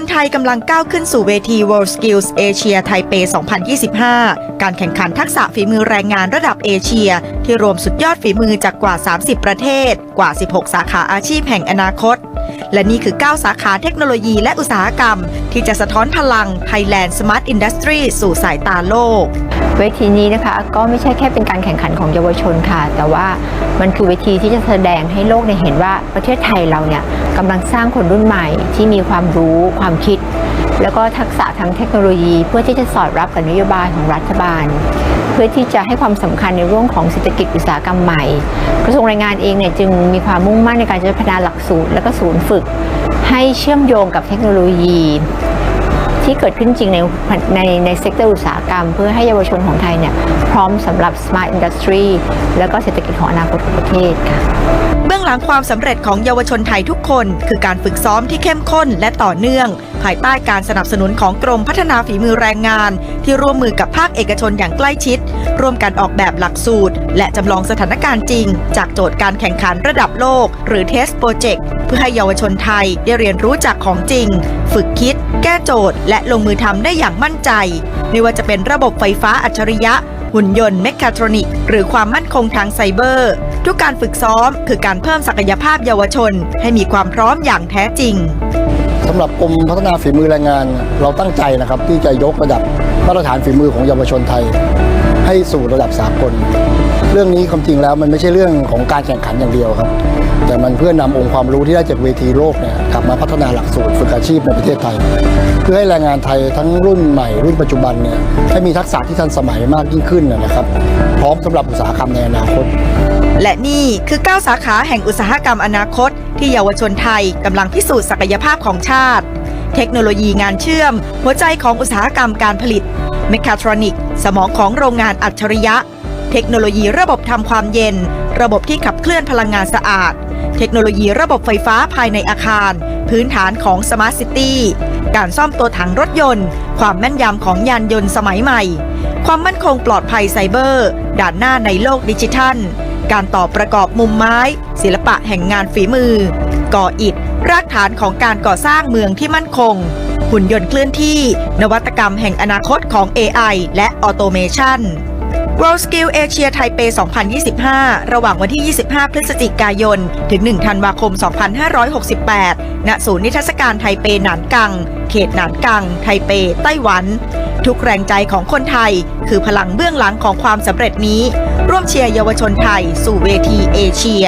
นไทยกำลังก้าวขึ้นสู่เวที World Skills Asia ไทเป 2025 การแข่งขันทักษะฝีมือแรงงานระดับเอเชีย ที่รวมสุดยอดฝีมือจากกว่า 30 ประเทศ กว่า 16 สาขาอาชีพแห่งอนาคต และนี่คือ 9 สาขาเทคโนโลยีและอุตสาหกรรม ที่จะสะท้อนพลัง Thailand Smart Industry สู่สายตาโลก เวทีนี้นะคะก็ไม่ใช่แค่เป็นการแข่งขันของเยาวชนค่ะ แต่ว่ามันคือเวทีที่จะแสดงให้โลกได้เห็นว่าประเทศไทยเราเนี่ยกำลังสร้างคนรุ่นใหม่ที่มีความรู้ความคิด แล้วก็ทักษะทางเทคโนโลยี เพื่อที่จะสอดรับกับนโยบายของรัฐบาล เพื่อที่จะให้ความสำคัญในเรื่องของเศรษฐกิจอุตสาหกรรมใหม่ กระทรวงแรงงานเองเนี่ยจึงมีความมุ่งมั่นในการจะพัฒนาหลักสูตร และก็ศูนย์ฝึก ให้เชื่อมโยงกับเทคโนโลยีที่เกิดขึ้นจริงในในในเซกเตอร์อุตสาหกรรม เพื่อให้เยาวชนของไทยเนี่ยพร้อมสำหรับ Smart Industry แล้วก็เศรษฐกิจของอนาคตของประเทศค่ะเบื้องหลังความสำเร็จของเยาวชนไทยทุกคน คือการฝึกซ้อมที่เข้มข้นและต่อเนื่อง ภายใต้การสนับสนุนของกรมพัฒนาฝีมือแรงงาน ที่ร่วมมือกับภาคเอกชนอย่างใกล้ชิด ร่วมกันออกแบบหลักสูตร และจำลองสถานการณ์จริง จากโจทย์การแข่งขันระดับโลก หรือ Test Project เพื่อให้เยาวชนไทยได้เรียนรู้จากของจริง ฝึกคิด แก้โจทย์ และลงมือทำได้อย่างมั่นใจ ไม่ว่าจะเป็นระบบไฟฟ้าอัจฉริยะหุ่นยนต์เมคคาทรอนิกหรือความมั่นคงทางไซเบอร์ ทุกการฝึกซ้อม คือการเพิ่มศักยภาพเยาวชน ให้มีความพร้อมอย่างแท้จริง สำหรับกรมพัฒนาฝีมือแรงงาน เราตั้งใจนะครับที่จะยกระดับมาตรฐานฝีมือของเยาวชนไทย ให้สู่ระดับสากล เรื่องนี้ความจริงแล้วมันไม่ใช่เรื่องของการแข่งขันอย่างเดียวครับ แต่มันเพื่อนำองค์ความรู้ที่ได้จากเวทีโลกเนี่ยกลับมาพัฒนาหลักสูตรฝึกอาชีพในประเทศไทย เพื่อให้แรงงานไทยทั้งรุ่นใหม่รุ่นปัจจุบันเนี่ยให้มีทักษะที่ทันสมัยมากยิ่งขึ้นนะครับ พร้อมสำหรับอุตสาหกรรมในอนาคตและนี่คือ 9 สาขาแห่งอุตสาหกรรมอนาคต ที่เยาวชนไทยกำลังพิสูจน์ศักยภาพของชาติ เทคโนโลยีงานเชื่อม หัวใจของอุตสาหกรรมการผลิต เมคาทรอนิกส์สมองของโรงงานอัจฉริยะ เทคโนโลยีระบบทำความเย็น ระบบที่ขับเคลื่อนพลังงานสะอาด เทคโนโลยีระบบไฟฟ้าภายในอาคาร พื้นฐานของสมาร์ทซิตี้การซ่อมตัวถังรถยนต์ ความแม่นยำของยานยนต์สมัยใหม่ ความมั่นคงปลอดภัยไซเบอร์ ด่านหน้าในโลกดิจิทัล การต่อประกอบมุมไม้ ศิลปะแห่งงานฝีมือ ก่ออิฐ รากฐานของการก่อสร้างเมืองที่มั่นคง หุ่นยนต์เคลื่อนที่ นวัตกรรมแห่งอนาคตของ AI และออโตเมชัน World Skill Asia ไทเป2025 ระหว่างวันที่ 25 พฤศจิกายน ถึง 1 ธันวาคม 2568 ณ ศูนย์นิทรรศการไทเปหนานกัง เขตหนานกัง ไทเป ไต้หวัน ทุกแรงใจของคนไทย คือพลังเบื้องหลังของความสำเร็จนี้ ร่วมเชียร์เยาวชนไทย สู่เวทีเอเชีย